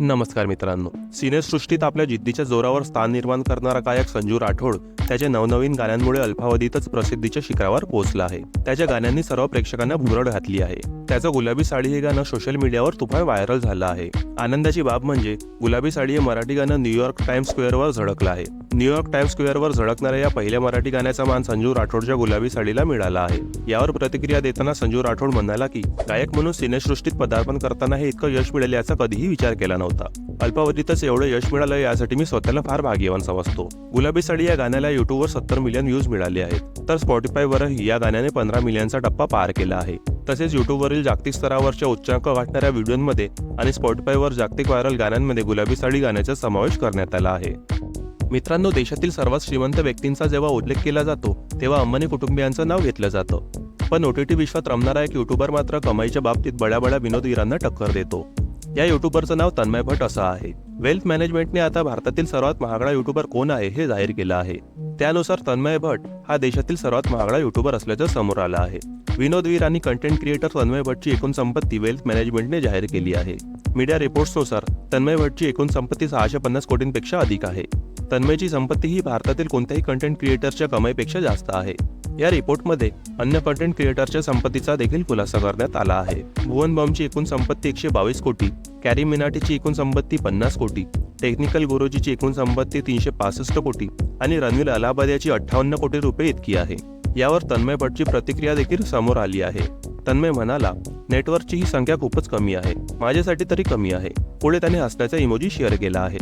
नमस्कार मित्रांनो. सिनेसृष्टीत आपल्या जिद्दीच्या जोरावर स्थान निर्माण करणारा गायक संजू राठोड त्याच्या नवनवीन गाण्यांमुळे अल्पावधीतच प्रसिद्धीच्या शिखरावर पोहोचला आहे. त्याच्या गाण्यांनी सर्व प्रेक्षकांना भुरळ घातली आहे. त्याचं गुलाबी साडी हे गाणं सोशल मीडियावर तुफान व्हायरल झालं आहे. आनंदाची बाब म्हणजे गुलाबी साडी हे मराठी गाणं न्यूयॉर्क टाइम्स स्क्वेअरवर झळकलं आहे. न्यूयॉर्क टाइम्स स्क्वेअरवर झळकणाऱ्या या पहिल्या मराठी गाण्याचा मान संजू राठोडच्या गुलाबी साडीला मिळाला आहे. यावर प्रतिक्रिया देताना संजू राठोड म्हणाला की गायक म्हणून सिनेसृष्टीत पदार्पण करताना हे इतकं यश मिळेल याचा कधीही विचार केला नव्हता. अल्पावधीतच एवढं यश मिळालं यासाठी मी स्वतःला फार भाग्यवान समजतो. गुलाबी साडी या गाण्याला युट्यूबवर सत्तर मिलियन व्ह्यूज मिळाले आहेत. तर स्पॉटीफायवरही या गाण्याने पंधरा मिलियनचा टप्पा पार केला आहे. तसेच युट्यूबवरील जागतिक स्तरावरच्या उच्चांक गाठणाऱ्या व्हिडिओंमध्ये आणि स्पॉटीफायवर जागतिक व्हायरल गाण्यांमध्ये गुलाबी साडी गाण्याचा समावेश करण्यात आला आहे. मित्रांनो देशातील सर्वात श्रीमंत व्यक्तींचा जेव्हा उल्लेख केला जातो तेव्हा अंबानी कुटुंबियांचं नाव घेतलं जातं. पण ओटीटी विश्वात रमणारा एक युट्यूबर मात्र कमाईच्या बाबतीत बड्या बड्या विनोदवीरांना टक्कर देतो. या युट्यूबरचं नाव तन्मय भट असं आहे. वेल्थ मॅनेजमेंटने आता भारतातील सर्वात महागडा युट्यूबर कोण आहे हे जाहीर केलं आहे. त्यानुसार तन्मय भट हा देशातील सर्वात महागडा युट्यूबर असल्याचं समोर आलं आहे. विनोदवीर आणि कंटेंट क्रिएटर तन्मय भटची एकूण संपत्ती वेल्थ मॅनेजमेंटने जाहीर केली आहे. मीडिया रिपोर्ट्सनुसार तन्मय भटची एकूण संपत्ती सहाशे पन्नास कोटींपेक्षा अधिक आहे. तन्मयची संपत्ती ही भारतातील कोणत्याही कंटेंट क्रिएटरच्या कमाईपेक्षा जास्त आहे. या रिपोर्टमध्ये अन्य कंटेंट क्रिएटरच्या संपत्तीचा देखील खुलासा करण्यात आला आहे. भुवन बॉम्बची एकूण संपत्ती एकशे बावीस कोटी कॅरी मिनाटीची एकूण संपत्ती पन्नास कोटी टेक्निकल गुरुजीची एकूण संपत्ती तीनशे पासष्ट कोटी आणि रणवीर अलाहाबाद याची अठ्ठावन्न कोटी रुपये इतकी आहे. यावर तन्मय भटची प्रतिक्रिया देखील समोर आली आहे. तन्मय म्हणाला नेटवर्कची ही संख्या खूपच कमी आहे. माझ्यासाठी तरी कमी आहे. पुढे त्याने हसण्याचा इमोजी शेअर केला आहे.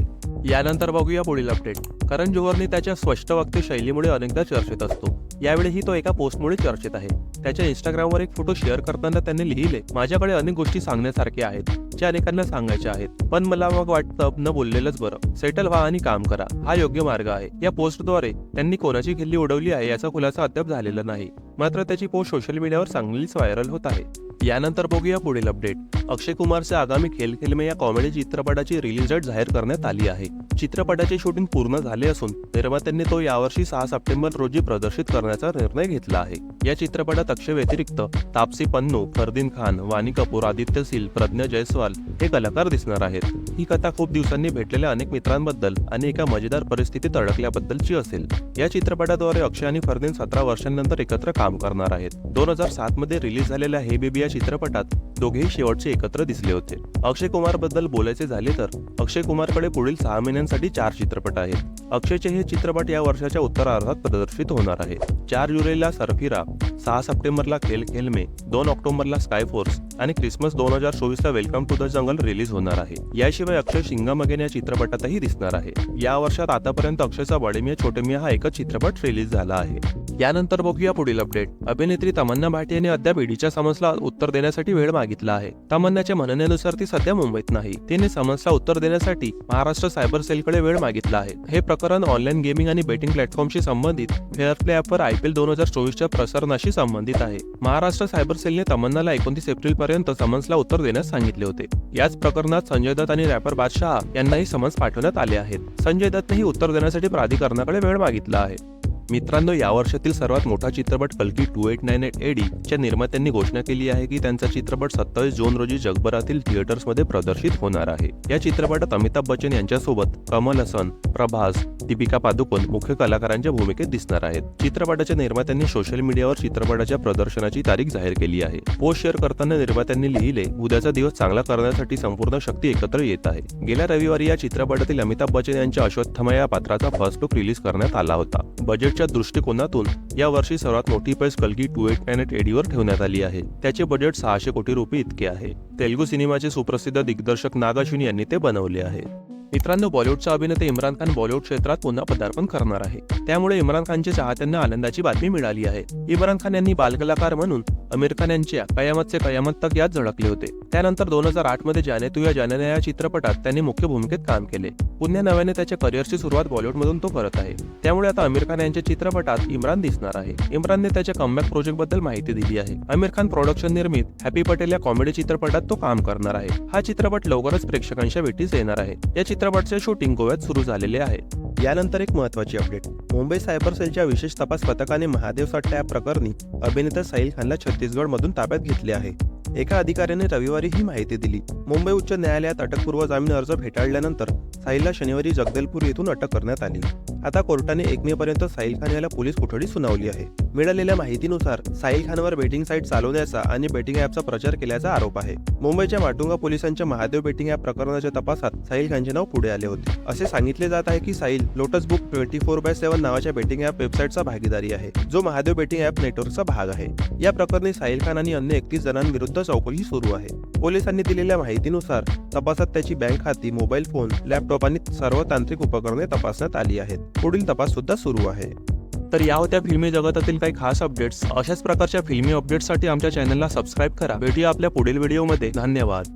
यानंतर बघूया पुढील अपडेट करण जोहरने त्याच्या स्पष्ट वक्ते शैलीमुळे अनेकदा चर्चेत असतो. यावेळीही तो एका पोस्टमुळे चर्चेत आहे. त्याच्या इंस्टाग्रामवर एक फोटो शेअर करताना त्यांनी लिहिले माझ्याकडे अनेक गोष्टी सांगण्यासारख्या आहेत ज्या अनेकांना सांगायच्या आहेत. पण मला मग वाटतं न बोललेलंच बरं. सेटल व्हा आणि काम करा. हा योग्य मार्ग आहे. या पोस्टद्वारे त्यांनी कोणाची खिल्ली उडवली आहे याचा खुलासा अद्याप झालेला नाही. मात्र त्याची पोस्ट सोशल मीडियावर चांगलीच व्हायरल होत आहे. यानंतर बघूया पुढील अपडेट. अक्षय कुमारचे आगामी खेल खेल में या कॉमेडी चित्रपटाची रिलीज डेट जाहीर करण्यात आली आहे. चित्रपटाचे शूटिंग पूर्ण झाले असून निर्मात्यांनी तो यावर्षी सहा सप्टेंबर रोजी प्रदर्शित करण्याचा निर्णय घेतला आहे. या चित्रपटात अक्षय व्यतिरिक्त तापसी पन्नू फरदीन खान वाणी कपूर आदित्य सिल प्रज्ञा जयस्वाल हे कलाकार दिसणार आहेत. ही कथा खूप दिवसांनी भेटलेल्या अनेक मित्रांबद्दल आणि एका मजेदार परिस्थितीत अडकल्याबद्दलची असेल. या चित्रपटाद्वारे अक्षय आणि फरदीन सतरा वर्षांनंतर एकत्र काम करणार आहेत. दोन हजार सात मध्ये रिलीज झालेल्या हे बेबी या चित्रपटात दोघेही शेवटचे एकत्र दिसले होते. अक्षय कुमारबद्दल बोलायचे झाले तर अक्षय कुमारकडे पुढील सहा महिन्यांसाठी चार चित्रपट आहेत. अक्षयचे हे चित्रपट या वर्षाच्या उत्तरार्धात प्रदर्शित होणार आहे चार जुलैला सरफिरा सहा सप्टेंबरला खेल खेल मे दोन ऑक्टोबरला स्काय फोर्स आणि क्रिसमस दोन हजार चोवीसला welcome to the jungle release होणार आहे. याशिवाय अक्षय शिंगामगेन या चित्रपटातही दिसणार आहे. या वर्षात आतापर्यंत अक्षयचा बडेमिया छोटेमिया हा एकच चित्रपट रिलीज झाला आहे. यानंतर बघूया पुढील अपडेट अभिनेत्री तमन्ना भाटियाने अद्याप ईडीच्या समन्सला उत्तर देण्यासाठी वेळ मागितला आहे. तमन्नाच्या म्हणण्यानुसार ती सध्या मुंबईत नाही. तिने समन्सला उत्तर देण्यासाठी महाराष्ट्र सायबर सेलकडे वेळ मागितला आहे. हे प्रकरण ऑनलाईन गेमिंग आणि बेटिंग प्लॅटफॉर्मशी संबंधित फेअर प्ले ॲपवर आयपीएल दोन हजार चोवीसच्या प्रसारणाशी संबंधित आहे. महाराष्ट्र सायबर सेलने तमन्नाला एकोणतीस एप्रिल पर्यंत समन्सला उत्तर देण्यास सांगितले होते. याच प्रकरणात संजय दत्त आणि रॅपर बादशाह यांनाही समन्स पाठवण्यात आले आहेत. संजय दत्तनेही उत्तर देण्यासाठी प्राधिकरणाकडे वेळ मागितला आहे. मित्रांनो या वर्षातील सर्वात मोठा चित्रपट कल्की two eight nine eight AD च्या निर्मात्यांनी घोषणा केली आहे की त्यांचा चित्रपट सत्तावीस जून रोजी जगभरातील थिएटर्समध्ये प्रदर्शित होणार आहे. या चित्रपटात अमिताभ बच्चन यांच्यासोबत कमल हसन प्रभास दीपिका पादुकोण मुख्य कलाकारांच्या भूमिकेत दिसणार आहेत. चित्रपटाच्या निर्मात्यांनी सोशल मीडियावर चित्रपटाच्या प्रदर्शनाची तारीख जाहीर केली आहे. पोस्ट शेअर करताना निर्मात्यांनी लिहिले उद्याचा दिवस चांगला करण्यासाठी संपूर्ण शक्ती एकत्र येत आहे. गेल्या रविवारी या चित्रपटातील अमिताभ बच्चन यांच्या अश्वत्थमा या पात्राचा फर्स्ट लुक रिलीज करण्यात आला होता. बजेटच्या दृष्टिकोनातून या वर्षी सर्वात मोठी पैस कलगी टू एट नाईन एट एडीवर ठेवण्यात आली आहे. त्याचे बजेट सहाशे कोटी रुपये इतके आहे. तेलुगू सिनेमाचे सुप्रसिद्ध दिग्दर्शक नागाश्विनी यांनी ते बनवले आहे. मित्रांनो बॉलिवूडचा अभिनेते इम्रान खान बॉलिवूड क्षेत्रात पुन्हा पदार्पण करणार आहे. त्यामुळे इम्रान खानच्या चाहत्यांना आनंदाची बातमी मिळाली आहे. इम्रान खान यांनी बालकलाकार म्हणून आमिर खान यांच्या कयामत से कयामत तक यात झळकले होते. त्यानंतर दोन हजार आठमध्ये जाने तू या जाने या चित्रपटात त्यांनी मुख्य भूमिकेत काम केले. पुन्हा नव्याने त्याच्या करिअरची सुरुवात बॉलिवूडमधून तो करत आहे. त्यामुळे आता आमिर खान यांच्या चित्रपटात इम्रान दिसणार आहे. इम्रानने त्याच्या कमबॅक प्रोजेक्टबद्दल माहिती दिली आहे. आमिर खान प्रोडक्शन निर्मित हॅपी पटेल या कॉमेडी चित्रपटात तो काम करणार आहे. हा चित्रपट लवकरच प्रेक्षकांच्या भेटीस येणार आहे. या चित्रपटचे शूटिंग गोव्यात सुरू झालेले आहे. यानंतर एक महत्वाची अपडेट. मुंबई सायबर सेलच्या विशेष तपास पथकाने महादेव सट्टा या प्रकरणी अभिनेता साहिल खानला छत्तीसगड मधून ताब्यात घेतले आहे. एका अधिकाऱ्याने रविवारी ही माहिती दिली. मुंबई उच्च न्यायालयात अटकपूर्व जामीन अर्ज फेटाळल्यानंतर साहिलला शनिवारी जगदलपूर येथून अटक करण्यात आली. आता कोर्टाने एक मे पर्यंत साहिल खान याला पोलीस कोठडी सुनावली आहे. मिळालेल्या माहितीनुसार साहिल खानवर बेटिंग साईट चालवण्याचा आणि बेटिंग ॲपचा प्रचार केल्याचा आरोप आहे. मुंबईच्या माटुंगा पोलिसांच्या महादेव बेटिंग ॲप प्रकरणाच्या तपासात साहिल खानचे नाव पुढे आले होते. असे सांगितले जात आहे की Sahil lotus book twenty four by seven नावाच्या बेटिंग ॲप वेबसाईटचा भागीदारी आहे जो महादेव बेटिंग ॲप नेटवर्कचा भाग आहे. या प्रकरणी साहिल खान आणि अन्य एकतीस जणांविरुद्ध चौकशी सुरू आहे. पोलिसांनी दिलेल्या माहितीनुसार तपासात त्याची बँक खाती मोबाईल फोन लॅपटॉप आणि सर्व तांत्रिक उपकरणे तपासण्यात आली आहेत. पुढील तपास सुद्धा सुरू आहे. तर या होत्या फिल्मी जगतातील काही खास अपडेट्स अशाच प्रकारच्या फिल्मी अपडेट्ससाठी आमच्या चॅनलला सबस्क्राईब करा. भेटूया आपल्या पुढील व्हिडिओमध्ये धन्यवाद.